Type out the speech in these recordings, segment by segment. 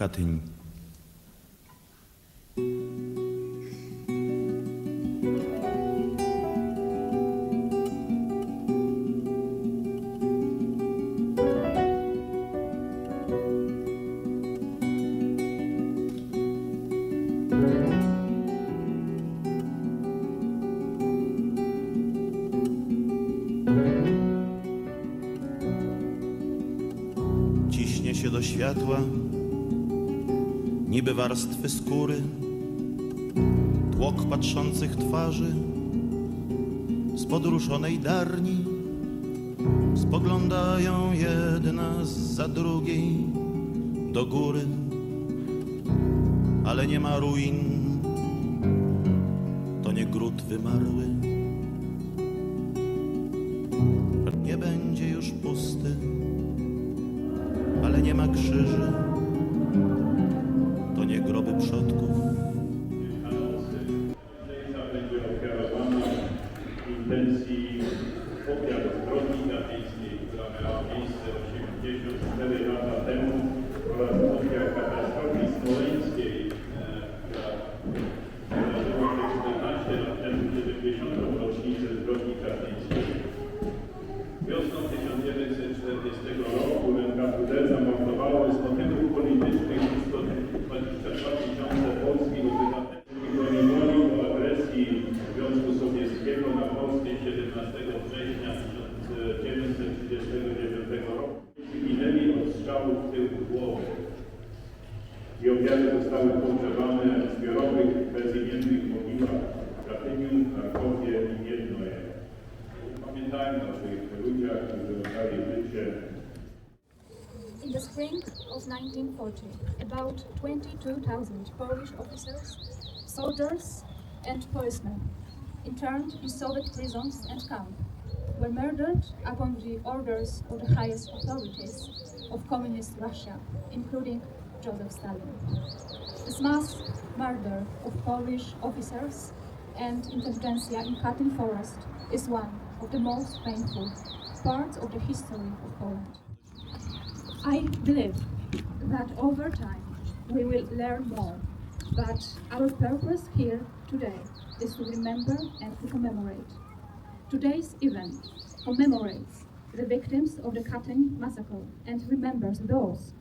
Katyń. Ciśnie się do światła, niby warstwy skóry, tłok patrzących twarzy, z podruszonej darni, spoglądają jedna za drugiej do góry, ale nie ma ruin, to nie gród wymarły. Nie będzie już pusty ale nie ma krzyży. Przodków. Będzie ofiarowana intencji ofiar zbrodni katyńskiej, która miała miejsce 84 w zbiorowych, bezimiennych mogiłach Katyniu, i. Pamiętajmy o tych ludziach, którzy oddali życie In the spring of 1940, about 22,000 Polish officers, soldiers, and policemen interned in Soviet prisons and camps were murdered upon the orders of the highest authorities of communist Russia, including Joseph Stalin. This mass murder of Polish officers and intelligentsia in Katyn Forest is one of the most painful parts of the history of Poland. I believe that over time we will learn more, but our purpose here today is to remember and to commemorate. Today's event commemorates the victims of the Katyn massacre and remembers those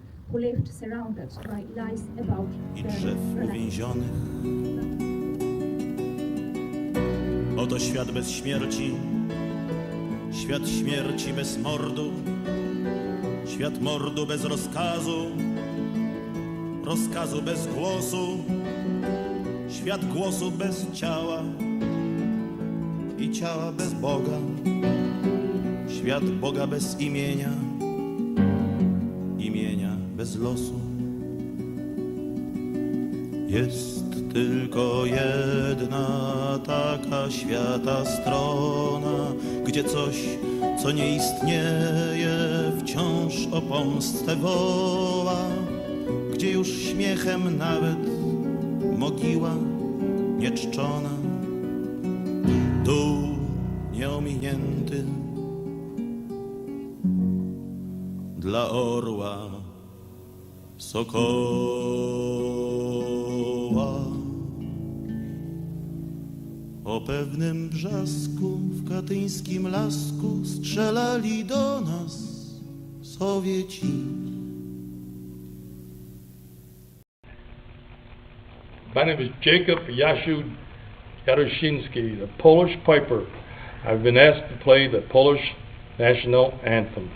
i drzew uwięzionych. Oto świat bez śmierci, świat śmierci bez mordu, świat mordu bez rozkazu, rozkazu bez głosu, świat głosu bez ciała i ciała bez Boga, świat Boga bez imienia bez losu. Jest tylko jedna taka świata strona, gdzie coś, co nie istnieje, wciąż o pomstę woła, gdzie już śmiechem nawet mogiła nieczczona. Tu nieominięty dla orła sokoła. O pewnym brzasku w katyńskim lasku strzelali do nas Sowieci. My name is Jacob Yashu Yaroshinsky, the Polish piper. I've been asked to play the Polish national anthem.